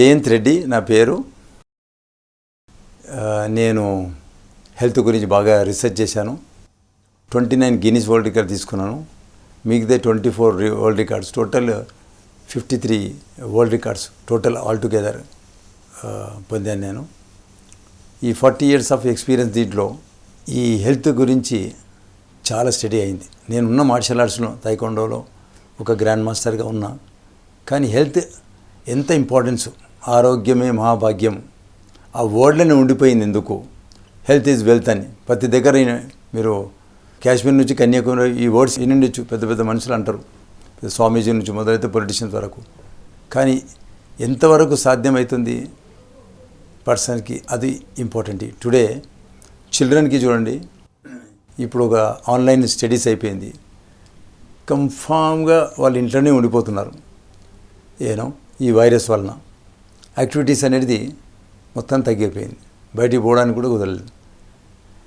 జయంత్ రెడ్డి నా పేరు. నేను హెల్త్ గురించి బాగా రీసెర్చ్ చేశాను. Twenty nine Guinness world record తీసుకున్నాను. మిగతా twenty four world records total fifty three world records total altogether పొందాను నేను. ఈ ఫార్టీ ఇయర్స్ ఆఫ్ ఎక్స్పీరియన్స్ దీంట్లో ఈ హెల్త్ గురించి చాలా స్టడీ అయింది. నేను ఉన్న మార్షల్ ఆర్ట్స్లో తైకొండోలో ఒక గ్రాండ్ మాస్టర్గా ఉన్నా. కానీ హెల్త్ ఎంత ఇంపార్టెన్స్ ఆరోగ్యమే మహాభాగ్యం. ఆ వర్డ్లోనే ఉండిపోయింది ఎందుకు? హెల్త్ ఈజ్ వెల్త్ అని. ప్రతి దగ్గర మీరు కాశ్మీర్ నుంచి కన్యాకుమారి ఈ వర్డ్స్ వినుండొచ్చు పెద్ద పెద్ద మనుషులు అంటారు. స్వామీజీ నుంచి మొదలైతే పొలిటీషియన్స్ వరకు. కానీ ఎంతవరకు సాధ్యమవుతుంది పర్సన్కి అది ఇంపార్టెంట్. టుడే చిల్డ్రన్కి చూడండి. ఇప్పుడు ఒక ఆన్లైన్ స్టడీస్ అయిపోయింది. కన్ఫామ్గా వాళ్ళు ఇంట్లోనే ఉండిపోతున్నారు. ఏనో ఈ వైరస్ వలన. యాక్టివిటీస్ అనేది మొత్తం తగ్గిపోయింది. బయటికి పోవడానికి కూడా కుదరలేదు.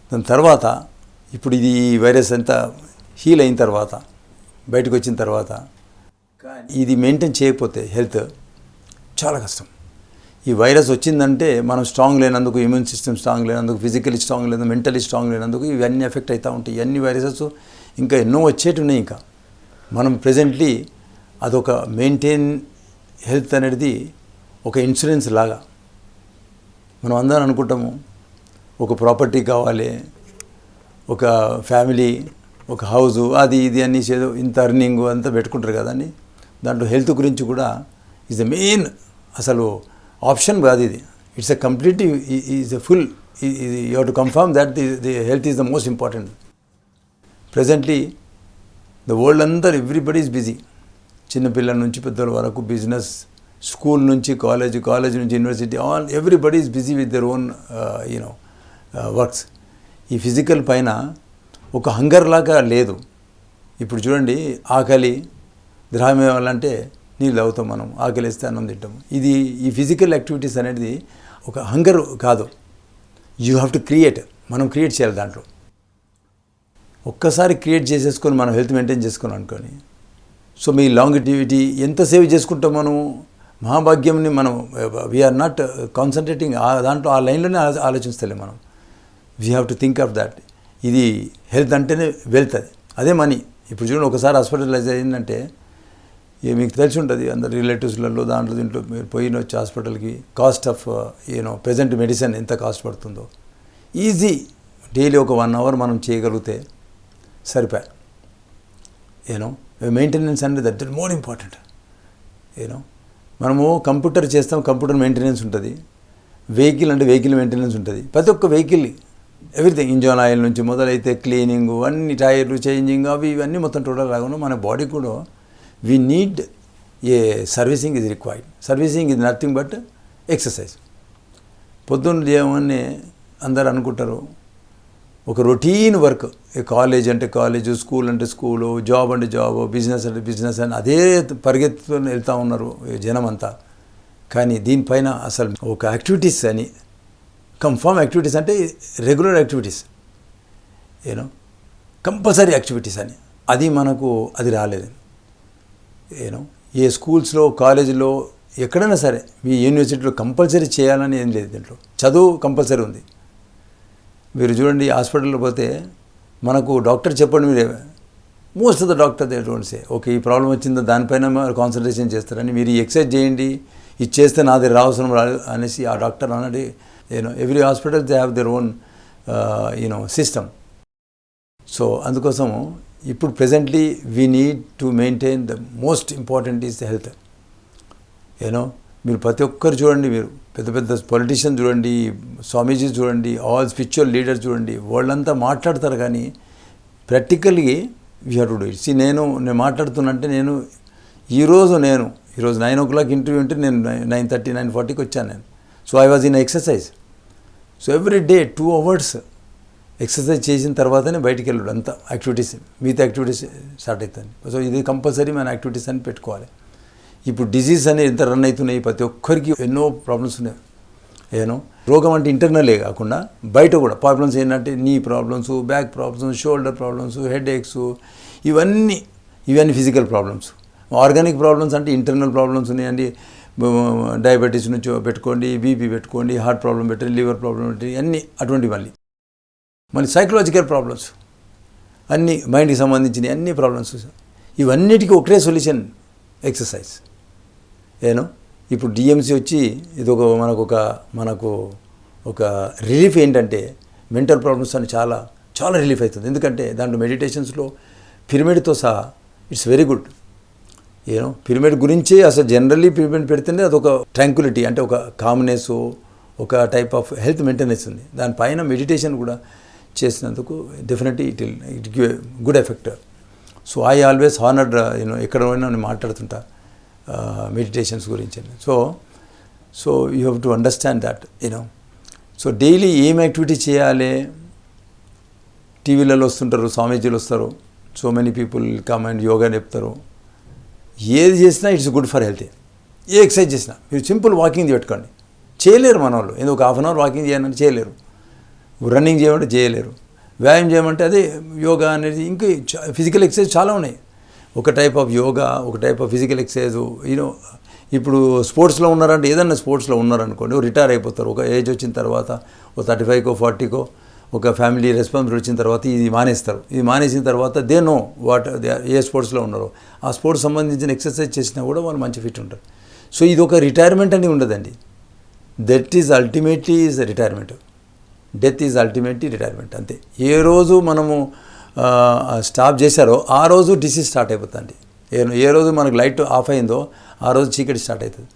దాని తర్వాత ఇప్పుడు ఇది ఈ వైరస్ అంతా హీల్ అయిన తర్వాత బయటకు వచ్చిన తర్వాత ఇది మెయింటైన్ చేయకపోతే హెల్త్ చాలా కష్టం. ఈ వైరస్ వచ్చిందంటే మనం స్ట్రాంగ్ లేనందుకు ఇమ్యూన్ సిస్టమ్ స్ట్రాంగ్ లేనందుకు ఫిజికలీ స్ట్రాంగ్ లేనందుకు మెంటలీ స్ట్రాంగ్ లేనందుకు ఇవన్నీ ఎఫెక్ట్ అవుతూ ఉంటాయి. ఇవన్నీ వైరసెస్ ఇంకా ఎన్నో వచ్చేటి ఉన్నాయి ఇంకా. మనం ప్రజెంట్లీ అదొక మెయింటైన్ హెల్త్ అనేది ఒక ఇన్సూరెన్స్ లాగా. మనం అందరం అనుకుంటాము ఒక ప్రాపర్టీ కావాలి ఒక ఫ్యామిలీ ఒక హౌస్ అది ఇది అని ఏదో ఇంత అర్నింగ్ అంతా పెట్టుకుంటారు కదండి. దాంట్లో హెల్త్ గురించి కూడా ఈజ్ ద మెయిన్ అసలు ఆప్షన్ కాదు ఇది. It's a complete is a full you have to confirm that the the health is the most important presently the world అందరు ఎవ్రీబడి ఈజ్ బిజీ చిన్నపిల్లల నుంచి పెద్దల వరకు బిజినెస్ స్కూల్ నుంచి కాలేజ్ కాలేజ్ నుంచి university all everybody is busy with their own you know works ఈ physical పైన ఒక హంగర్ లాగా లేదు. ఇప్పుడు చూడండి ఆకలి ద్రాహ్యం నీళ్ళు అవుతాం మనం ఆకలి వేస్తే అన్నం తింటాం. ఇది ఈ ఫిజికల్ యాక్టివిటీస్ అనేది ఒక హంగర్ కాదు. యూ హ్యావ్ టు క్రియేట్ మనం క్రియేట్ చేయాలి దాంట్లో. ఒక్కసారి క్రియేట్ చేసేసుకొని మనం హెల్త్ మెయింటైన్ చేసుకున్నాం అనుకొని సో మీ లాంగిటివిటీ ఎంత సేవ్ చేసుకుంటాం మనం మహాభాగ్యంని మనం వీఆర్ నాట్ కాన్సన్ట్రేటింగ్ ఆ దాంట్లో ఆ లైన్లోనే ఆలో- ఆలోచిస్తలేం మనం. We have to think of that ఇది హెల్త్ అంటేనే వెల్త్ అది. అదే మనీ. ఇప్పుడు చూడండి ఒకసారి హాస్పిటలైజ్ అయిందంటే ఇక మీకు తెలిసి ఉంటుంది అందరు రిలేటివ్స్లలో దాంట్లో దీంట్లో మీరు పోయిన వచ్చి హాస్పిటల్కి. Cost of uh, you know present medicine ఎంత కాస్ట్ పడుతుందో. ఈజీ. డైలీ ఒక వన్ అవర్ మనం చేయగలిగితే సరిపోయా యూనో మెయింటెనెన్స్ అనేది that is more important you know మనము కంప్యూటర్ చేస్తాం కంప్యూటర్ మెయింటెనెన్స్ ఉంటుంది. వెహికల్ అంటే వెహికల్ మెయింటెనెన్స్ ఉంటుంది. ప్రతి ఒక్క వెహికల్ ఎవ్రీథింగ్ ఇంజన్ ఆయిల్ నుంచి మొదలైతే క్లీనింగ్ అన్ని టైర్లు చేంజింగ్ అవి ఇవన్నీ మొత్తం టోటల్ రాకుండా మన బాడీ కూడా we need a servicing is required servicing is nothing but exercise పొద్దున్న లేవని అందరు అనుకుంటారు ఒక రొటీన్ వర్క్. కాలేజ్ అంటే కాలేజ్ స్కూల్ అంటే స్కూలు జాబ్ అంటే జాబ్ బిజినెస్ అంటే బిజినెస్ అని అదే పరిగెత్తుకొని వెళ్తూ ఉన్నారు జనం అంతా కానీ దీనిపైన అసలు ఒక యాక్టివిటీస్ అని కన్ఫామ్ యాక్టివిటీస్ అంటే regular activities. You know compulsory activities అని. అది మనకు అది రాలేదు. ఏనో ఏ స్కూల్స్లో కాలేజీలో ఎక్కడైనా సరే మీ యూనివర్సిటీలో కంపల్సరీ చేయాలని ఏం లేదు దీంట్లో. చదువు కంపల్సరీ ఉంది. మీరు చూడండి హాస్పిటల్లో పోతే మనకు డాక్టర్ చెప్పండి మీరు. Most of the doctor they don't say okay ఈ ప్రాబ్లం వచ్చిందో? దానిపైన కాన్సన్ట్రేషన్ చేస్తారని మీరు ఈ ఎక్సర్సైజ్ చేయండి. ఇది చేస్తే నాది రావసరం రాదు అనేసి ఆ డాక్టర్ అన్నది you know every hospital they have their own you know system so అందుకోసము ఇప్పుడు presently we need to maintain the most important is the health you know మీరు ప్రతి ఒక్కరు చూడండి మీరు. పెద్ద పెద్ద పొలిటీషియన్ చూడండి స్వామీజీ చూడండి ఆల్ స్పిరిచువల్ లీడర్స్ చూడండి వాళ్ళంతా మాట్లాడతారు కానీ practically we have to do it నేను నేను మాట్లాడుతున్నంటే నేను ఈరోజు నేను ఈరోజు నైన్ ఓ క్లాక్ ఇంటర్వ్యూ ఉంటే నేను నైన్ థర్టీ నైన్ ఫార్టీకి వచ్చాను నేను. So I was in exercise so every day two hours exercise చేసిన తర్వాతనే బయటికి వెళ్ళాడు అంతా. యాక్టివిటీస్ మిగతా యాక్టివిటీస్ స్టార్ట్ అవుతుంది సో ఇది కంపల్సరీ మన యాక్టివిటీస్ అని పెట్టుకోవాలి. ఇప్పుడు డిజీజ్ అనేది ఎంత రన్ అవుతున్నాయి ప్రతి ఒక్కరికి ఎన్నో ప్రాబ్లమ్స్ ఉన్నాయి. ఏనో రోగం అంటే ఇంటర్నలే కాకుండా బయట కూడా ప్రాబ్లమ్స్ ఏంటంటే knee problems back problems shoulder problems headaches ఇవన్నీ ఇవన్నీ ఫిజికల్ ప్రాబ్లమ్స్ ఆర్గానిక్ ప్రాబ్లమ్స్ అంటే ఇంటర్నల్ ప్రాబ్లమ్స్ ఉన్నాయండి. డయాబెటీస్ నుంచి పెట్టుకోండి బీపీ పెట్టుకోండి హార్ట్ ప్రాబ్లం పెట్టండి లివర్ ప్రాబ్లం పెట్టండి అన్నీ అటువంటి మళ్ళీ మళ్ళీ సైకలాజికల్ ప్రాబ్లమ్స్ అన్ని మైండ్కి సంబంధించిన అన్ని ప్రాబ్లమ్స్ ఇవన్నిటికీ ఒకటే సొల్యూషన్ ఎక్సర్సైజ్ ఏనో ఇప్పుడు డిఎంసి వచ్చి ఇది ఒక మనకు ఒక మనకు ఒక రిలీఫ్ ఏంటంటే మెంటల్ ప్రాబ్లమ్స్ అని చాలా చాలా రిలీఫ్ అవుతుంది. ఎందుకంటే దాంట్లో మెడిటేషన్స్లో పిరమిడ్తో సహా it's very good. You know pyramid గురించి అసలు జనరల్లీ పిరమిడ్ పెడితేనే అదొక ట్రాంక్యులిటీ అంటే ఒక కామ్నెస్ ఒక టైప్ ఆఫ్ హెల్త్ మెయింటెనెన్స్ ఉంది దానిపైన మెడిటేషన్ కూడా చేసినందుకు definitely it it give good effect. So I always honoured you know ఎక్కడ పోయినా నేను మాట్లాడుతుంటా. Uh, మెడిటేషన్స్ గురించి. So so you have to understand that you know so daily ఏం యాక్టివిటీ చేయాలి? టీవీలలో వస్తుంటారు స్వామీజీలు వస్తారు. So many people come and yoga చెప్తారు ఏది చేసినా ఇట్స్ గుడ్ ఫర్ హెల్త్ ఏ ఎక్సర్సైజ్ చేసినా. మీరు సింపుల్ వాకింగ్ పెట్టుకోండి. చేయలేరు మన వాళ్ళు ఏదో ఒక హాఫ్ అన్ అవర్ వాకింగ్ చేయాలని చేయలేరు. రన్నింగ్ చేయమంటే చేయలేరు. వ్యాయామం చేయమంటే అదే యోగా అనేది ఇంకా ఫిజికల్ ఎక్సర్సైజ్ చాలా ఉన్నాయి. ఒక టైప్ ఆఫ్ యోగా ఒక type of physical exercise you know ఇప్పుడు స్పోర్ట్స్లో ఉన్నారంటే ఏదన్నా స్పోర్ట్స్లో ఉన్నారనుకోండి రిటైర్ అయిపోతారు. ఒక ఏజ్ వచ్చిన తర్వాత ఒక థర్టీ ఫైవ్కో ఫార్టీకో ఒక ఫ్యామిలీ రెస్పాన్సిబిలిటీ వచ్చిన తర్వాత ఇది మానేస్తారు. ఇది మానేసిన తర్వాత దే నో వాట్ ఏ స్పోర్ట్స్లో ఉన్నారో. ఆ స్పోర్ట్స్ సంబంధించిన ఎక్సర్సైజ్ చేసినా కూడా వాళ్ళు మంచి ఫిట్ ఉంటారు. సో ఇది ఒక రిటైర్మెంట్ అని ఉండదండి. That is ultimately is retirement death is ultimately retirement అంతే. ఏ రోజు మనము స్టాప్ చేశారో ఆ రోజు డిసీజ్ స్టార్ట్ అయిపోతుంది ఏ ఏ రోజు మనకు లైట్ ఆఫ్ అయిందో ఆ రోజు చీకటి స్టార్ట్ అవుతుంది.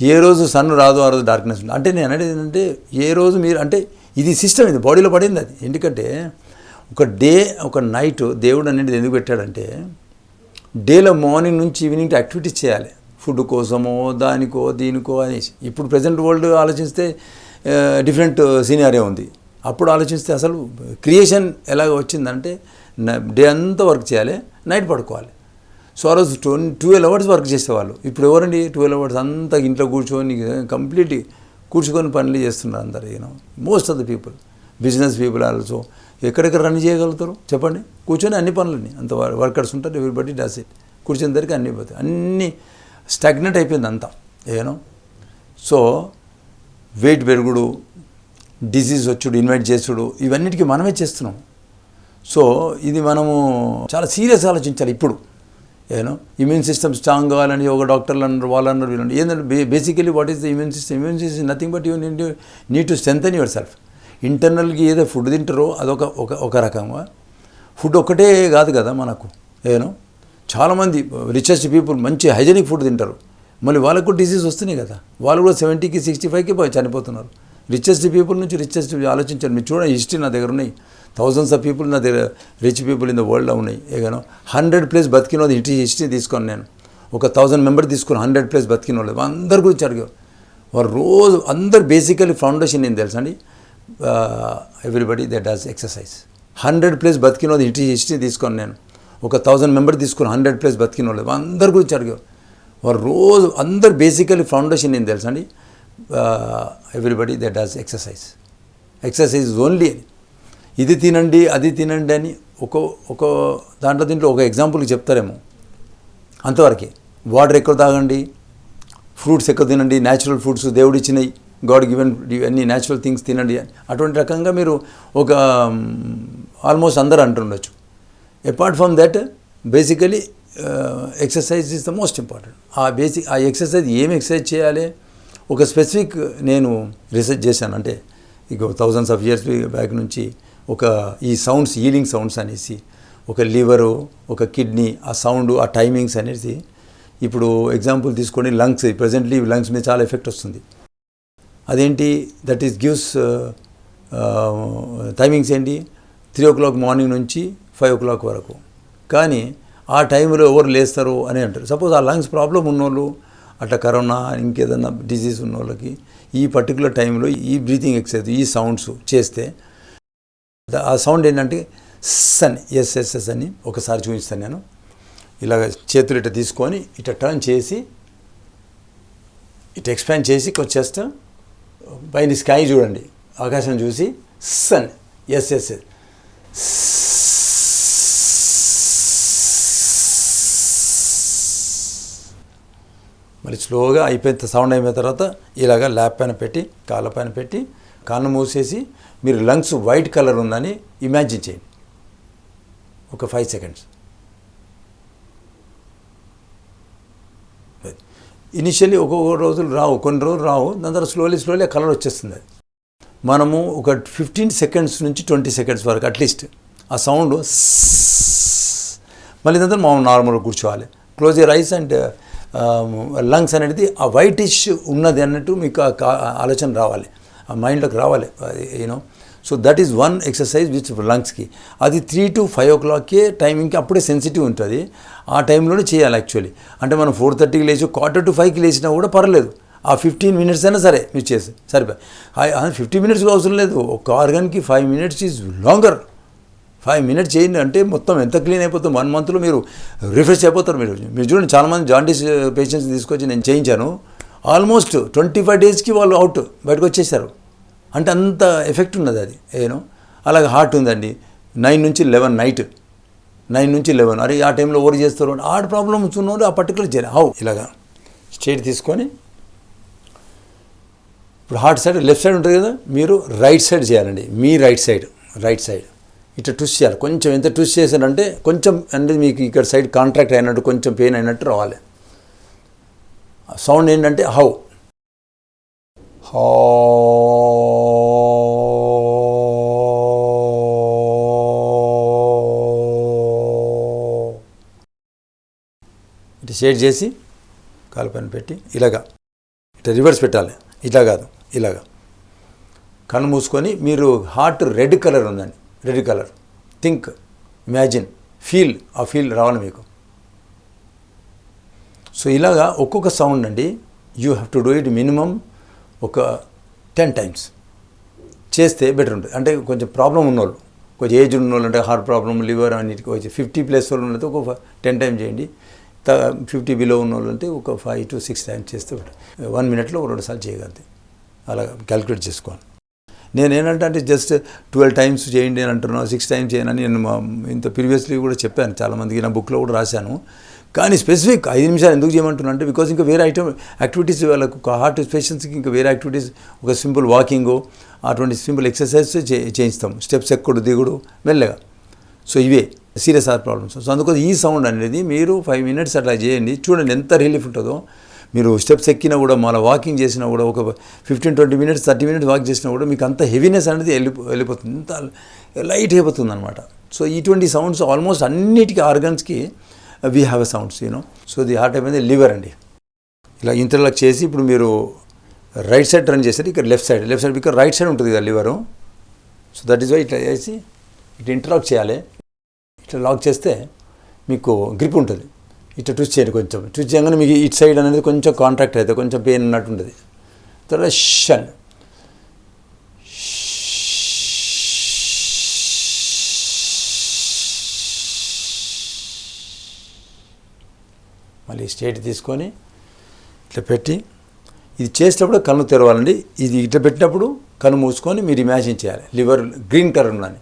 ఏ రోజు సన్ రాదు ఆ రోజు డార్క్నెస్ ఉంటుంది. అంటే నేను అనేది ఏంటంటే ఏ రోజు మీరు అంటే ఇది సిస్టమ్ ఇది బాడీలో పడింది అది. ఎందుకంటే ఒక డే ఒక నైట్ దేవుడు అనేది ఎందుకు పెట్టాడంటే డేలో మార్నింగ్ నుంచి ఈవినింగ్ యాక్టివిటీస్ చేయాలి. ఫుడ్ కోసమో దానికో దీనికో అనేసి. ఇప్పుడు ప్రజెంట్ వరల్డ్ ఆలోచిస్తే డిఫరెంట్ సీనియరే ఉంది. అప్పుడు ఆలోచిస్తే అసలు క్రియేషన్ ఎలాగ వచ్చిందంటే డే అంతా వర్క్ చేయాలి నైట్ పడుకోవాలి. సో ఆ రోజు ట్వంటీ ట్వెల్వ్ అవర్స్ వర్క్ చేసేవాళ్ళు. ఇప్పుడు ఎవరండి ట్వెల్వ్ అవర్స్ అంతా ఇంట్లో కూర్చొని కంప్లీట్ కూర్చుకొని పనులు చేస్తున్నారు అందరు you know most of the people business people also ఎక్కడెక్కడ రన్ చేయగలుగుతారు? చెప్పండి. కూర్చొని అన్ని పనులని అంత వర్కర్స్ ఉంటారు ఎవ్రీబడి డస్ ఇట్ కూర్చొని దగ్గరికి అన్ని పోతాయి. అన్నీ స్టాగ్నెట్ అయిపోయింది అంతా ఏనో సో వెయిట్ పెరుగుడు డిసీజ్ వచ్చుడు ఇన్వైట్ చేసుడు ఇవన్నిటికీ మనమే చేస్తున్నాం. సో ఇది మనము చాలా సీరియస్ ఆలోచించాలి ఇప్పుడు. ఏనో ఇమ్యూన్ సిస్టమ్ స్ట్రాంగ్ కావాలని ఒక డాక్టర్లు అన్నారు వాళ్ళు అన్నారు వీళ్ళు ఏంటంటే బే basically what is the immune system immune system nothing but you need need to strengthen yourself ఇంటర్నల్గా ఏదో ఫుడ్ తింటారో అదొక ఒక ఒక రకంగా. ఫుడ్ ఒక్కటే కాదు కదా మనకు ఏనో చాలామంది రిచెస్ట్ పీపుల్ మంచి హైజెనిక్ ఫుడ్ తింటారు. మళ్ళీ వాళ్ళకు డిసీజ్ వస్తున్నాయి కదా. వాళ్ళు కూడా సెవెంటీకి సిక్స్టీ ఫైవ్కి చనిపోతున్నారు. రిచెస్ట్ పీపుల్ నుంచి రిచెస్ట్ ఆలోచించండి మీరు చూడండి హిస్టరీ నా దగ్గర ఉన్నాయి. థౌజండ్స్ ఆఫ్ పీపుల్ నా దగ్గర రిచ్ పీపుల్ ఇన్ ద వరల్డ్లో ఉన్నాయి. ఏగానో హండ్రెడ్ ప్లేస్ బతికిన వాళ్ళు హిస్టరీ హిస్టరీ తీసుకొని నేను. ఒక థౌజండ్ మెంబర్ తీసుకుని హండ్రెడ్ ప్లేస్ బతికిన వాళ్ళు. అందరి గురించి అడిగారు. వారు రోజు అందరు బేసికలీ ఫౌండేషన్ ఏం తెలుసండి everybody that does exercise hundred plus బతికిన వాళ్ళు హిస్టరీ హిస్టరీ తీసుకొని నేను. ఒక థౌజండ్ మెంబర్ తీసుకుని హండ్రెడ్ ప్లేస్ బతికిన వాళ్ళు. అందరి గురించి అడిగారు. వారు రోజు అందరు బేసికలీ ఫౌండేషన్ ఏం తెలుసా అండి? Everybody that has exercise exercise only ఇది తినండి అది తినండి అని ఒక ఒక దాంట్లో దీంట్లో ఒక ఎగ్జాంపుల్కి చెప్తారేమో. అంతవరకే. వాటర్ ఎక్కువ తాగండి ఫ్రూట్స్ ఎక్కువ తినండి న్యాచురల్ ఫ్రూట్స్ దేవుడు ఇచ్చినాయి గాడ్ గివెన్ ఇవన్నీ న్యాచురల్ థింగ్స్ తినండి అటువంటి రకంగా మీరు ఒక um, ఆల్మోస్ట్ అందరూ అంటుండొచ్చు. Apart from that basically exercise is the most important uh basic uh exercise ఏం ఎక్సర్సైజ్ చేయాలి? ఒక స్పెసిఫిక్ నేను రీసెర్చ్ చేశాను. అంటే ఇక థౌజండ్స్ ఆఫ్ ఇయర్స్ బ్యాక్ నుంచి ఒక ఈ సౌండ్స్ హీలింగ్ సౌండ్స్ అనేసి ఒక లివరు ఒక కిడ్నీ ఆ సౌండ్ ఆ టైమింగ్స్ అనేసి ఇప్పుడు ఎగ్జాంపుల్ తీసుకొని లంగ్స్ ప్రజెంట్లీ లంగ్స్ మీద చాలా ఎఫెక్ట్ వస్తుంది. అదేంటి? దట్ ఈస్ గివ్స్ టైమింగ్స్ ఏంటి? త్రీ ఓ క్లాక్ మార్నింగ్ నుంచి ఫైవ్ ఓ క్లాక్ వరకు. కానీ ఆ టైంలో ఎవరు లేస్తారు అని అంటారు. సపోజ్ ఆ లంగ్స్ ప్రాబ్లం ఉన్నోళ్ళు అట్లా కరోనా ఇంకేదన్నా డిసీజ్ ఉన్న వాళ్ళకి ఈ పర్టికులర్ టైంలో ఈ బ్రీతింగ్ ఎక్సర్సైజ్ ఈ సౌండ్స్ చేస్తే ఆ సౌండ్ ఏంటంటే సన్ ఎస్ఎస్ఎస్ అని ఒకసారి చూపిస్తాను నేను. ఇలాగ చేతులు ఇట్లా తీసుకొని ఇట్లా టర్న్ చేసి ఇట ఎక్స్పాండ్ చేసి కొంచెం పైన స్కై చూడండి. ఆకాశం చూసి సన్ ఎస్ఎస్ఎస్ ఎస్ మళ్ళీ స్లోగా అయిపోయిన సౌండ్ అయిపోయిన తర్వాత ఇలాగ ల్యాప్ పైన పెట్టి కాళ్ళ పైన పెట్టి కన్ను మూసేసి మీరు లంగ్స్ వైట్ కలర్ ఉందని ఇమాజిన్ చేయండి. ఒక ఫైవ్ సెకండ్స్. ఇనిషియల్లీ ఒక్కొక్క రోజులు రావు కొన్ని రోజులు రావు దాని తర్వాత స్లోలీ స్లోలీ కలర్ వచ్చేస్తుంది అది. మనము ఒక ఫిఫ్టీన్ సెకండ్స్ నుంచి ట్వంటీ సెకండ్స్ వరకు అట్లీస్ట్ ఆ సౌండ్ మళ్ళీ దాని తర్వాత మనం నార్మల్గా కూర్చోవాలి. Close your eyes and lungs అనేది ఆ వైటిష్ ఉన్నది అన్నట్టు మీకు ఆలోచన రావాలి. ఆ మైండ్లోకి రావాలి. You know so that is one exercise which లంగ్స్కి. అది త్రీ టు ఫైవ్ ఓ క్లాక్కే టైమింగ్కి అప్పుడే సెన్సిటివ్ ఉంటుంది. ఆ టైంలోనే చేయాలి యాక్చువల్లీ అంటే మనం ఫోర్ థర్టీకి లేచి క్వార్టర్ టు ఫైవ్కి లేచినా కూడా పర్లేదు. ఆ ఫిఫ్టీన్ మినిట్స్ అయినా సరే మీరు చేసి సరిపోయి. ఫిఫ్టీ మినిట్స్ అవసరం లేదు. ఒక ఆర్గన్కి five minutes is longer five minutes చేయండి అంటే మొత్తం ఎంత క్లీన్ అయిపోతుంది వన్ మంత్లో మీరు రిఫ్రెష్ అయిపోతారు మీరు. మీరు చూడండి చాలామంది జాండీస్ పేషెంట్స్ తీసుకొచ్చి నేను చేయించాను. ఆల్మోస్ట్ ట్వంటీ ఫైవ్ డేస్కి వాళ్ళు అవుట్ బయటకు వచ్చేసారు. అంటే అంత ఎఫెక్ట్ ఉన్నది అది ఏనో అలాగే హార్ట్ ఉందండి. నైన్ నుంచి లెవెన్ నైట్ నైన్ నుంచి లెవెన్ అరే ఆ టైంలో ఓవర్ చేస్తారు? హార్ట్ ప్రాబ్లమ్స్ ఉన్నోళ్ళు ఆ పర్టికులర్ చేయాలి హౌ? ఇలాగా స్టేట్ తీసుకొని ఇప్పుడు హార్ట్ సైడ్ లెఫ్ట్ సైడ్ ఉంటుంది కదా మీరు రైట్ సైడ్ చేయాలండి. మీ రైట్ సైడ్ రైట్ సైడ్. ఇట్లా ట్విస్ట్ చేయాలి. కొంచెం ఎంత ట్విస్ట్ చేశారంటే కొంచెం అంటే మీకు ఇక్కడ సైడ్ కాంట్రాక్ట్ అయినట్టు కొంచెం పెయిన్ అయినట్టు రావాలి. సౌండ్ ఏంటంటే హౌ. హా ఇట్లా షేడ్ చేసి కాలు పైన పెట్టి ఇలాగా. ఇట్లా రివర్స్ పెట్టాలి. ఇట్లా కాదు ఇలాగా. కన్ను మూసుకొని మీరు హార్ట్ రెడ్ కలర్ ఉందండి. Red colour think imagine feel ఆ ఫీల్ రావాలి మీకు. సో ఇలాగా ఒక్కొక్క సౌండ్ అండి you have to do it minimum ఒక టెన్ టైమ్స్. చేస్తే బెటర్ ఉంటుంది. అంటే కొంచెం ప్రాబ్లం ఉన్నోళ్ళు కొంచెం ఏజ్ ఉన్నోళ్ళు అంటే హార్ట్ ప్రాబ్లం లివర్ అన్నిటికీ వచ్చి ఫిఫ్టీ ప్లస్ వాళ్ళు ఉన్నట్టు ఒక టెన్ టైమ్ చేయండి. ఫిఫ్టీ బిలో ఉన్న వాళ్ళు అంటే ఒక ఫైవ్ టు సిక్స్ టైమ్స్ చేస్తే వన్ మినిట్లో రెండు సార్లు చేయగలిగితే. అలా క్యాలిక్యులేట్ చేసుకోవాలి. నేను అంటే జస్ట్ ట్వెల్వ్ టైమ్స్ చేయండి అని అంటున్నాను సిక్స్ టైమ్స్ చేయనని నేను ఇంత ప్రీవియస్లీ కూడా చెప్పాను చాలామందికి నా బుక్లో కూడా రాశాను. కానీ స్పెసిఫిక్ ఐదు నిమిషాలు ఎందుకు చేయమంటున్నా అంటే బికాజ్ ఇంకా వేరే ఐటమ్ యాక్టివిటీస్ వాళ్ళకు హార్ట్ పేషెంట్స్కి ఇంకా వేరే యాక్టివిటీస్ ఒక సింపుల్ వాకింగ్ అటువంటి సింపుల్ ఎక్సర్సైజ్ చే చేయిస్తాం. స్టెప్స్ ఎక్కుడు దిగుడు మెల్లగా. సో ఇవే సీరియస్ హార్ట్ ప్రాబ్లమ్స్ సో అందుకోసం ఈ సౌండ్ అనేది మీరు ఫైవ్ మినిట్స్ అట్లా చేయండి. చూడండి ఎంత రిలీఫ్ ఉంటుందో. మీరు స్టెప్స్ ఎక్కినా కూడా మళ్ళీ వాకింగ్ చేసినా కూడా ఒక fifteen twenty minutes thirty minutes walk చేసినా కూడా మీకు అంత హెవీనెస్ అనేది వెళ్ళి వెళ్ళిపోతుంది. ఇంత లైట్ అయిపోతుంది అనమాట సో ఇటువంటి సౌండ్స్ ఆల్మోస్ట్ అన్నిటికీ ఆర్గన్స్కి we have a sounds you know so the heart అయిపోయింది లివర్ అండి. ఇలా ఇంటర్లాక్ చేసి ఇప్పుడు మీరు రైట్ సైడ్ టర్న్ చేశారు ఇక్కడ లెఫ్ట్ సైడ్ లెఫ్ట్ సైడ్ ఇక్కడ రైట్ సైడ్ ఉంటుంది కదా liver so that is why ఇట్లా చేసి ఇట్లా ఇంటర్లాక్ చేయాలి. ఇట్లా లాక్ చేస్తే మీకు గ్రిప్ ఉంటుంది. ఇట్లా ట్విచ్ చేయండి కొంచెం. ట్విచ్ చేయగానే మీకు ఇటు సైడ్ అనేది కొంచెం కాంట్రాక్ట్ అవుతుంది కొంచెం పెయిన్ ఉన్నట్టు ఉంటుంది. తర్వాత షన్ మళ్ళీ స్టేట్ తీసుకొని ఇట్లా పెట్టి ఇది చేసేటప్పుడు కన్ను తెరవాలండి. ఇది ఇట్లా పెట్టినప్పుడు కన్ను మూసుకొని మీరు ఇమాజిన్ చేయాలి. లివర్ గ్రీన్ కలర్ ఉందని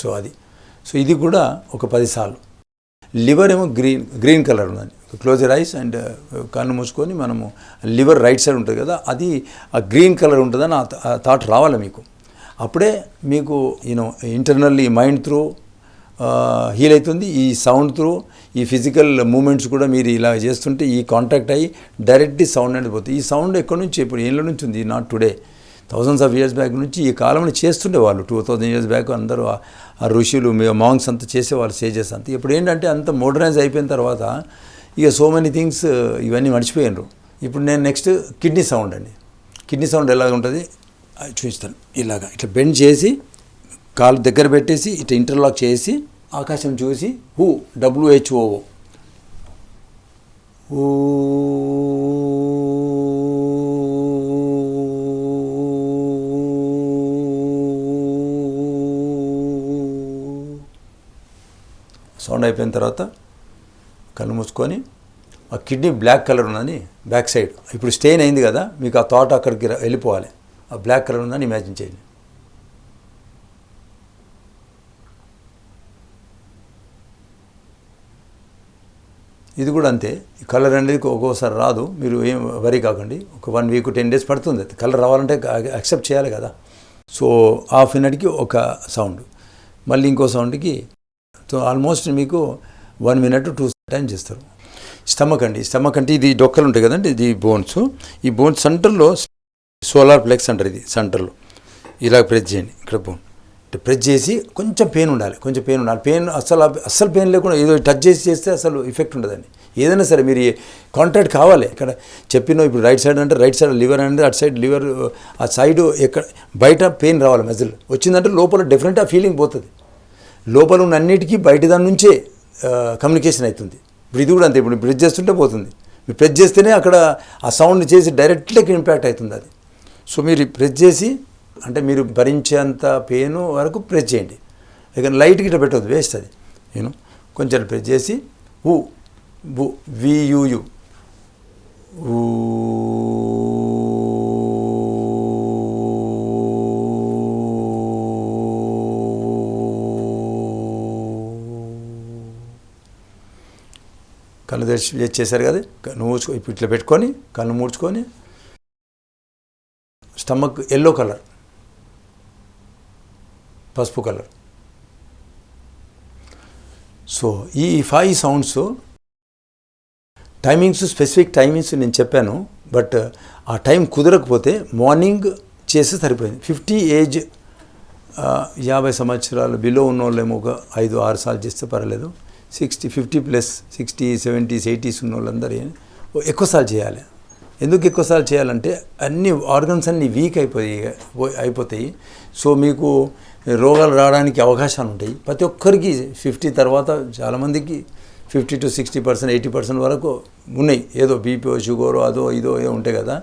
సో అది. సో ఇది కూడా ఒక పదిసార్లు. లివర్ ఏమో గ్రీన్ గ్రీన్ కలర్ ఉందండి క్లోజర్ ఐస్ అండ్ కన్ను మూసుకొని మనము లివర్ రైట్ సైడ్ ఉంటుంది కదా అది ఆ గ్రీన్ కలర్ ఉంటుందని ఆ థాట్ రావాలి మీకు. అప్పుడే మీకు you know internally mind through heal అవుతుంది ఈ సౌండ్ త్రూ ఈ ఫిజికల్ మూమెంట్స్ కూడా మీరు ఇలా చేస్తుంటే ఈ కాంటాక్ట్ అయ్యి డైరెక్ట్ సౌండ్ అనేది పోతుంది. ఈ సౌండ్ ఎక్కడి నుంచి ఇప్పుడు ఏళ్ళ నుంచి ఉంది not today. Thousands of years back నుంచి ఈ కాలంలో చేస్తుండే వాళ్ళు. టూ థౌజండ్ ఇయర్స్ బ్యాక్ అందరూ ఆ- ఋషులు మాంగ్స్ అంతా చేసేవాళ్ళు స్టేజెస్ అంతా. ఇప్పుడు ఏంటంటే అంత మోడర్నైజ్ అయిపోయిన తర్వాత ఇక సో మెనీ థింగ్స్ ఇవన్నీ మర్చిపోయినరు. ఇప్పుడు నేను నెక్స్ట్ కిడ్నీ సౌండ్ అండి. కిడ్నీ సౌండ్ ఎలాగ ఉంటుంది? అది చూపిస్తాను. ఇలాగా ఇట్లా బెండ్ చేసి కాలు దగ్గర పెట్టేసి ఇట్లా ఇంటర్లాక్ చేసి ఆకాశం చూసి హూ డబ్ల్యూహెచ్ఓ సౌండ్ అయిపోయిన తర్వాత కళ్ళు మూసుకొని ఆ కిడ్నీ బ్లాక్ కలర్ ఉందని బ్యాక్ సైడ్. ఇప్పుడు స్టెయిన్ అయింది కదా మీకు ఆ థాట్ అక్కడికి వెళ్ళిపోవాలి. ఆ బ్లాక్ కలర్ ఉందని ఇమాజిన్ చేయండి. ఇది కూడా అంతే. ఈ కలర్ అనేది ఒక్కోసారి రాదు. మీరు ఏం వరి కాకండి. ఒక వన్ వీక్ టెన్ డేస్ పడుతుంది. కలర్ రావాలంటే యాక్సెప్ట్ చేయాలి కదా. సో హాఫ్ మినిట్కి ఒక సౌండ్. మళ్ళీ ఇంకో సౌండ్కి సో ఆల్మోస్ట్ మీకు వన్ మినిట్ టూ టైం చేస్తారు. స్టమక్ అండి స్టమక్ అంటే ఇది డొక్కలు ఉంటాయి కదండి ఇది బోన్స్ ఈ బోన్స్ సెంటర్లో సోలార్ ప్లెక్స్ అంటారు ఇది సెంటర్లో ఇలా ప్రెస్ చేయండి ఇక్కడ బోన్ ప్రెస్ చేసి కొంచెం పెయిన్ ఉండాలి కొంచెం పెయిన్ ఉండాలి. పెయిన్ అసలు అస్సలు పెయిన్ లేకుండా ఏదో టచ్ చేసి చేస్తే అసలు ఎఫెక్ట్ ఉండదండి. ఏదైనా సరే మీరు కాంట్రాక్ట్ కావాలి ఇక్కడ చెప్పిన ఇప్పుడు రైట్ సైడ్ అంటే రైట్ సైడ్ లివర్ అంటే అటు సైడ్ లివర్ ఆ సైడ్ ఎక్కడ బయట పెయిన్ రావాలి మజిల్ వచ్చిందంటే లోపల డిఫరెంట్ ఆ ఫీలింగ్ పోతుంది. లోపల ఉన్న అన్నిటికీ బయట దాని నుంచే కమ్యూనికేషన్ అవుతుంది. బ్రిది ఇది కూడా అంతే ఇప్పుడు బ్రిడ్జ్ చేస్తుంటే పోతుంది. మీరు ప్రెస్ చేస్తేనే అక్కడ ఆ సౌండ్ చేసి డైరెక్ట్గా ఇంపాక్ట్ అవుతుంది అది. సో మీరు ప్రెస్ చేసి అంటే మీరు భరించేంత పెయిన్ వరకు ప్రెస్ చేయండి. ఇక లైట్ ఇట్లా పెట్టవద్దు వేస్ట్ అది. నేను కొంచెం ప్రెస్ చేసి ఊ బు వియుయు ఊ దర్శనం చేశారు కదా. కన్ను మూడ్చుకో ఇప్పుడు ఇట్లా పెట్టుకొని కళ్ళు మూడ్చుకొని స్టమక్ ఎల్లో కలర్. పసుపు కలర్. సో ఈ five sounds timings specific timings నేను చెప్పాను బట్ ఆ టైం కుదరకపోతే మార్నింగ్ చేస్తే సరిపోయింది. ఫిఫ్టీ ఏజ్ యాభై సంవత్సరాలు బిలో ఉన్న వాళ్ళేమో ఒక ఐదు ఆరు సార్లు చేస్తే పర్వాలేదు. Sixty fifty plus sixty seventies eighties ఉన్న వాళ్ళందరూ ఎక్కువసార్లు చేయాలి. ఎందుకు ఎక్కువసార్లు చేయాలంటే అన్ని ఆర్గన్స్ అన్నీ వీక్ అయిపోయి అయిపోతాయి. సో మీకు రోగాలు రావడానికి అవకాశాలు ఉంటాయి. ప్రతి ఒక్కరికి ఫిఫ్టీ తర్వాత చాలామందికి fifty to sixty percent eighty percent వరకు ఉన్నాయి. ఏదో బీపీ షుగర్ అదో ఇదో ఏదో ఉంటాయి కదా.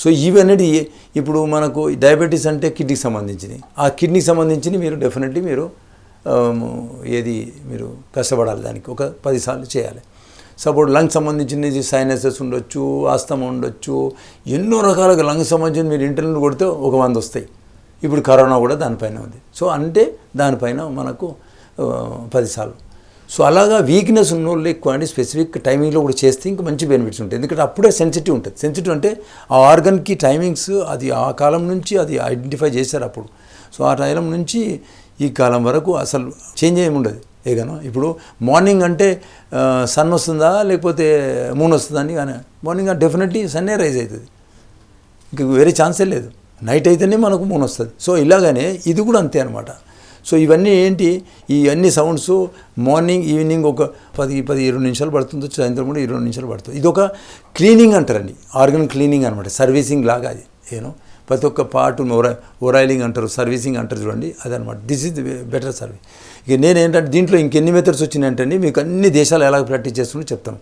సో ఇవన్నీ ఇప్పుడు మనకు డయాబెటీస్ అంటే కిడ్నీకి సంబంధించింది ఆ కిడ్నీకి సంబంధించింది మీరు డెఫినెట్లీ మీరు ఏది మీరు కష్టపడాలి దానికి. ఒక పదిసార్లు చేయాలి. సపోర్ట్ లంగ్ సంబంధించినది సైనసెస్ ఉండొచ్చు ఆస్తమ ఉండొచ్చు ఎన్నో రకాలుగా లంగ్ సంబంధించిన మీరు ఇంటర్నల్ కొడితే ఒక వంద వస్తాయి. ఇప్పుడు కరోనా కూడా దానిపైన ఉంది. సో అంటే దానిపైన మనకు పదిసార్లు. సో అలాగా వీక్నెస్ ఉన్న వాళ్ళు ఎక్కువ అండి. స్పెసిఫిక్ టైమింగ్లో కూడా చేస్తే ఇంకా మంచి బెనిఫిట్స్ ఉంటాయి. ఎందుకంటే అప్పుడే సెన్సిటివ్ ఉంటుంది. సెన్సిటివ్ అంటే ఆ ఆర్గన్కి టైమింగ్స్ అది ఆ కాలం నుంచి అది ఐడెంటిఫై చేశారు అప్పుడు. సో ఆ టైం నుంచి ఈ కాలం వరకు అసలు చేంజ్ ఏమి ఉండదు. ఏగానో ఇప్పుడు మార్నింగ్ అంటే సన్ వస్తుందా లేకపోతే మూన్ వస్తుందా అని కానీ మార్నింగ్ డెఫినెట్లీ సన్నే రైజ్ అవుతుంది. ఇంక వేరే ఛాన్సే లేదు. నైట్ అయితేనే మనకు మూన్ వస్తుంది. సో ఇలాగనే ఇది కూడా అంతే అనమాట సో ఇవన్నీ ఏంటి? ఈ అన్ని సౌండ్స్ మార్నింగ్ ఈవినింగ్ ఒక పది పది ఇరవై నిమిషాలు పడుతుంది సాయంత్రం కూడా ఇరవై నిమిషాలు పడుతుంది. ఇది ఒక క్లీనింగ్ అంటారండి. ఆర్గన్ క్లీనింగ్ అనమాట సర్వీసింగ్ లాగా అది. ఏనో? ప్రతి ఒక్క పార్ట్ ఓరా ఓరాయిలింగ్ అంటారు సర్వీసింగ్ అంటారు చూడండి అదనమాట. దిస్ ఇస్ బెటర్ సర్వీస్ ఇక నేను ఏంటంటే దీంట్లో ఇంకెన్ని మెథడ్స్ వచ్చినాయంటే మీకు అన్ని దేశాలు ఎలా ప్రాక్టీస్ చేస్తున్నారో చెప్తాను.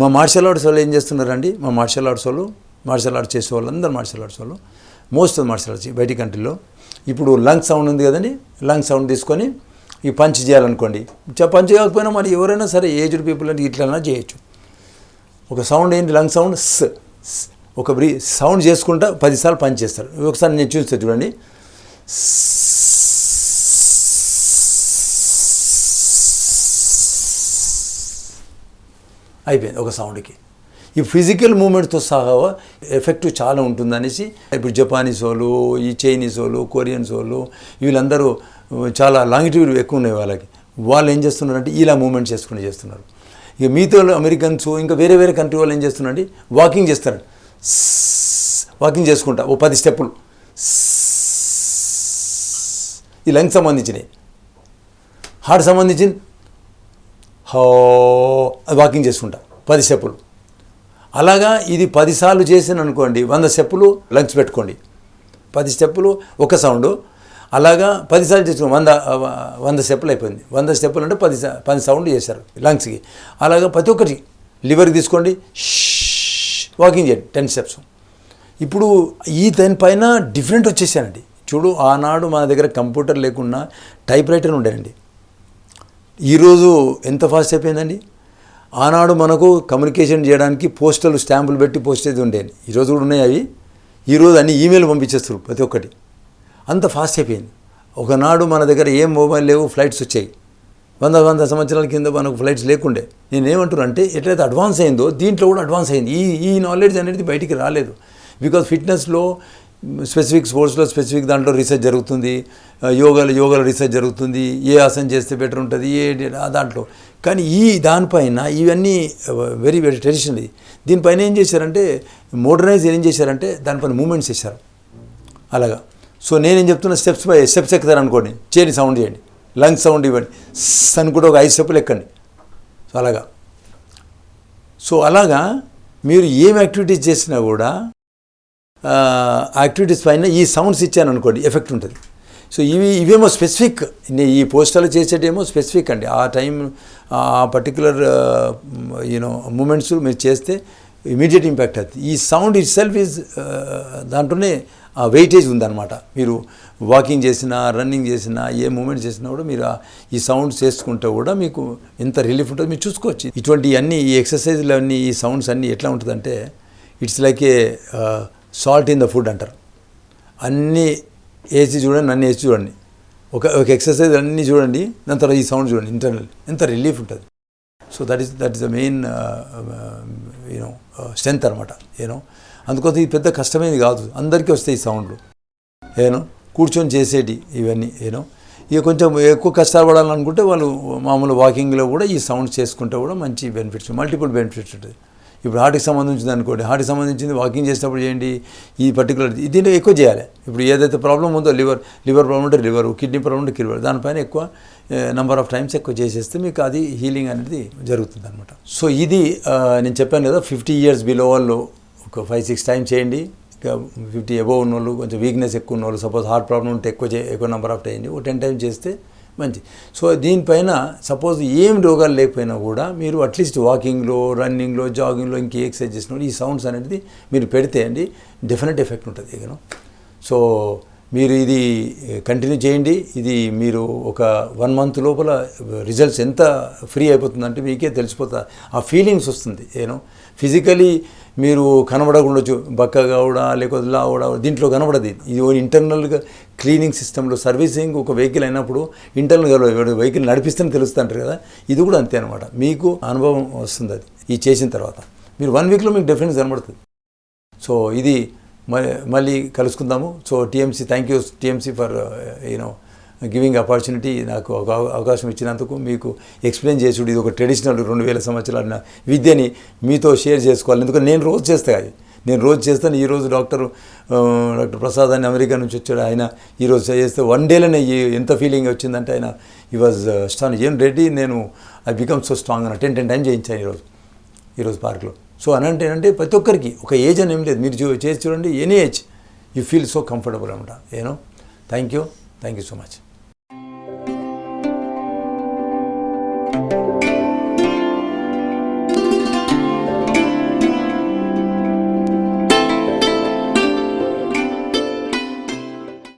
మా మార్షల్ ఆర్ట్స్ వాళ్ళు ఏం చేస్తున్నారండి? మా మార్షల్ ఆర్ట్స్ వాళ్ళు మార్షల్ ఆర్ట్స్ చేసే వాళ్ళు అందరు మార్షల్ ఆర్ట్స్ వాళ్ళు మోస్ట్ ఆఫ్ మార్షల్ ఆర్ట్స్ బయటి కంట్రీలో ఇప్పుడు లంగ్ సౌండ్ ఉంది కదండి లంగ్ సౌండ్ తీసుకొని ఈ పంచ్ చేయాలనుకోండి. పంచ్ చేయకపోయినా మరి ఎవరైనా సరే ఏజ్డ్ పీపుల్ అంటే ఇట్లైనా చేయొచ్చు. ఒక సౌండ్ ఏంటి? లంగ్ సౌండ్ స్. ఒక బ్రీ సౌండ్ చేసుకుంటా పదిసార్లు పనిచేస్తారు ఒకసారి నేను చూస్తే చూడండి. అయిపోయింది ఒక సౌండ్కి. ఈ ఫిజికల్ మూమెంట్తో సహా ఎఫెక్ట్ చాలా ఉంటుందనేసి ఇప్పుడు జపానీస్ వాళ్ళు ఈ చైనీస్ వాళ్ళు కొరియన్స్ వాళ్ళు వీళ్ళందరూ చాలా లాంగిట్యూడ్ ఎక్కువ ఉన్నాయి వాళ్ళకి. వాళ్ళు ఏం చేస్తున్నారంటే ఇలా మూమెంట్ చేసుకుని చేస్తున్నారు. ఇక మీతో అమెరికన్స్ ఇంకా వేరే వేరే కంట్రీ వాళ్ళు ఏం చేస్తున్నారంటే వాకింగ్ చేస్తారు. వాకింగ్ చేసుకుంటా. ఓ పది స్టెప్పులు. ఈ లంగ్ సంబంధించినవి హార్ట్ సంబంధించింది. హో అది వాకింగ్ చేసుకుంటా. పది స్టెప్పులు. అలాగా ఇది పదిసార్లు చేసాను అనుకోండి వంద స్టెప్పులు లంగ్స్ పెట్టుకోండి. పది స్టెప్పులు ఒక సౌండ్. అలాగా పదిసార్లు చేసుకుని వంద వంద స్టెప్పులు అయిపోయింది. వంద స్టెప్పులు అంటే పది పది సౌండ్ చేశారు లంగ్స్కి అలాగా ప్రతి ఒక్కటి లివర్కి తీసుకోండి. వాకింగ్ చేయండి టెన్ స్టెప్స్ ఇప్పుడు ఈ దానిపైన డిఫరెంట్ వచ్చేసానండి. చూడు ఆనాడు మన దగ్గర కంప్యూటర్ లేకుండా టైప్ రైటర్ ఉండేనండి. ఈరోజు ఎంత ఫాస్ట్ అయిపోయిందండి? ఆనాడు మనకు కమ్యూనికేషన్ చేయడానికి పోస్టల్ స్టాంపులు పెట్టి పోస్ట్ అయితే ఉండేది ఈరోజు కూడా ఉన్నాయి అవి. ఈరోజు అన్ని ఈమెయిల్ పంపించేస్తారు ప్రతి ఒక్కటి. అంత ఫాస్ట్ అయిపోయింది. ఒకనాడు మన దగ్గర ఏం మొబైల్ లేవు ఫ్లైట్స్ వచ్చాయి. వంద వంద సంవత్సరాల కింద మనకు ఫ్లైట్స్ లేకుండే. నేను అంటే ఎట్లయితే అడ్వాన్స్ అయిందో దీంట్లో కూడా అడ్వాన్స్ అయింది. ఈ ఈ నాలెడ్జ్ అనేది బయటికి రాలేదు. బికాజ్ ఫిట్నెస్లో స్పెసిఫిక్ స్పోర్ట్స్లో స్పెసిఫిక్ దాంట్లో రీసెర్చ్ జరుగుతుంది. యోగాలో యోగాలో రీసెర్చ్ జరుగుతుంది. ఏ ఆసనం చేస్తే బెటర్ ఉంటుంది? ఏ దాంట్లో. కానీ ఈ దానిపైన ఇవన్నీ వెరీ వెరీ ట్రెడిషనల్ దీనిపైన ఏం చేశారంటే మోడర్నైజ్ ఏం చేశారంటే దానిపైన మూమెంట్స్ చేశారు. అలాగా. సో నేనేం చెప్తున్నా స్టెప్స్ బై స్టెప్స్ ఎక్కుతారు అనుకోండి సౌండ్ చేయండి. లంగ్ సౌండ్ ఇవ్వండి. సన్ అని కూడా ఒక ఐదు సెప్పులు ఎక్కండి. సో అలాగా. సో అలాగా మీరు ఏం యాక్టివిటీస్ చేసినా కూడా యాక్టివిటీస్ పైన ఈ సౌండ్స్ ఇచ్చాను అనుకోండి ఎఫెక్ట్ ఉంటుంది. సో ఇవి ఇవేమో స్పెసిఫిక్ ఈ పోస్టర్లు చేసేటేమో స్పెసిఫిక్ అండి. ఆ టైం ఆ పర్టికులర్ యూనో మూమెంట్స్ మీరు చేస్తే ఇమీడియట్ ఇంపాక్ట్ అవుతుంది. ఈ సౌండ్ ఇట్ సెల్ఫ్ ఈజ్ దాంట్లోనే వెయిటేజ్ ఉందన్నమాట. మీరు వాకింగ్ చేసినా రన్నింగ్ చేసినా ఏ మూమెంట్ చేసినా కూడా మీరు ఈ సౌండ్స్ చేసుకుంటే కూడా మీకు ఎంత రిలీఫ్ ఉంటుందో మీరు చూసుకోవచ్చు. ఇటువంటి అన్ని ఈ ఎక్సర్సైజ్లు అన్నీ ఈ సౌండ్స్ అన్నీ ఎట్లా ఉంటుందంటే it's like a salt in the food అంటారు. అన్నీ వేసి చూడండి నన్ను వేసి చూడండి. ఒక ఒక ఎక్సర్సైజ్ అన్నీ చూడండి దాని తర్వాత ఈ సౌండ్ చూడండి ఇంటర్నల్ ఎంత రిలీఫ్ ఉంటుంది. So that is that is the main you know strength అనమాట యూనో అందుకోసం ఇది పెద్ద కష్టమేది కాదు. అందరికీ వస్తాయి ఈ సౌండ్లు. ఏనో? కూర్చొని చేసేటి ఇవన్నీ ఏనో? ఇక కొంచెం ఎక్కువ కష్టపడాలనుకుంటే వాళ్ళు మామూలు వాకింగ్లో కూడా ఈ సౌండ్స్ చేసుకుంటే కూడా మంచి బెనిఫిట్స్ మల్టిపుల్ బెనిఫిట్స్ ఉంటుంది ఇప్పుడు హార్ట్కి సంబంధించింది అనుకోండి హార్ట్కి సంబంధించింది వాకింగ్ చేసినప్పుడు చేయండి ఈ పర్టికులర్ దీంట్లో ఎక్కువ చేయాలి. ఇప్పుడు ఏదైతే ప్రాబ్లం ఉందో లివర్ లివర్ ప్రాబ్లం ఉంటే లివర్ కిడ్నీ ప్రాబ్లం ఉంటే కిడ్నీ దానిపైన ఎక్కువ నెంబర్ ఆఫ్ టైమ్స్ ఎక్కువ చేసేస్తే మీకు అది హీలింగ్ అనేది జరుగుతుంది అనమాట సో ఇది నేను చెప్పాను కదా ఫిఫ్టీ ఇయర్స్ బిలో వాళ్ళు ఒక ఫైవ్ సిక్స్ టైమ్స్ చేయండి. ఫిఫ్టీ అబోవ్ ఉన్న వాళ్ళు కొంచెం వీక్నెస్ ఎక్కువ ఉన్న వాళ్ళు సపోజ్ హార్ట్ ప్రాబ్లం ఉంటే ఎక్కువ చే ఎక్కువ నెంబర్ ఆఫ్ చేయండి. ఒక టెన్ టైమ్స్ చేస్తే మంచి. సో దీనిపైన సపోజ్ ఏం రోగాలు లేకపోయినా కూడా మీరు అట్లీస్ట్ వాకింగ్లో రన్నింగ్లో జాగింగ్లో ఇంకే ఎక్సర్సైజ్ చేసినప్పుడు ఈ సౌండ్స్ అనేది మీరు పెడితే అండి డెఫినెట్ ఎఫెక్ట్ ఉంటుంది ఇకను సో మీరు ఇది కంటిన్యూ చేయండి. ఇది మీరు ఒక వన్ మంత్ లోపల రిజల్ట్స్ ఎంత ఫ్రీ అయిపోతుందంటే మీకే తెలిసిపోతా ఆ ఫీలింగ్స్ వస్తుంది ఏనో ఫిజికలీ మీరు కనబడకుండొచ్చు బక్కగా కూడా లేకపోతే లా కూడా దీంట్లో కనబడదు. ఇది. ఇంటర్నల్గా క్లీనింగ్ సిస్టంలో సర్వీసింగ్ ఒక వెహికల్ అయినప్పుడు ఇంటర్నల్గా వెహికల్ నడిపిస్తేనే తెలుస్తుంటారు కదా. ఇది కూడా అంతే అనమాట మీకు అనుభవం వస్తుంది అది ఈ చేసిన తర్వాత. మీరు వన్ వీక్లో మీకు డిఫరెన్స్ కనబడుతుంది. సో ఇది మ- మళ్ళీ కలుసుకుందాము. So TMC thank you TMC for you know giving opportunity నాకు ఒక అవకాశం ఇచ్చినందుకు మీకు ఎక్స్ప్లెయిన్ చేసుడు ఇది ఒక ట్రెడిషనల్ రెండు వేల సంవత్సరాల విద్యని మీతో షేర్ చేసుకోవాలి. ఎందుకంటే నేను రోజు చేస్తా అది. నేను రోజు చేస్తాను. ఈరోజు డాక్టర్ డాక్టర్ ప్రసాద్ అని అమెరికా నుంచి వచ్చాడు ఆయన. ఈరోజు చేస్తే వన్ డేలోనే ఈ- ఎంత ఫీలింగ్ వచ్చిందంటే ఆయన ఈ వాజ్ స్టాన్ ఏం రెడీ నేను ఐ బికమ్ సో స్ట్రాంగ్ అని టెన్ టెన్ టైం చేయించాను ఈరోజు ఈరోజు పార్క్లో సో అని అంటే అంటే ప్రతి ఒక్కరికి ఒక ఏజ్ అని ఏం లేదు. మీరు చూ- చేసి చూడండి any age you feel so comfortable అనమాట you know thank you thank you so much thank you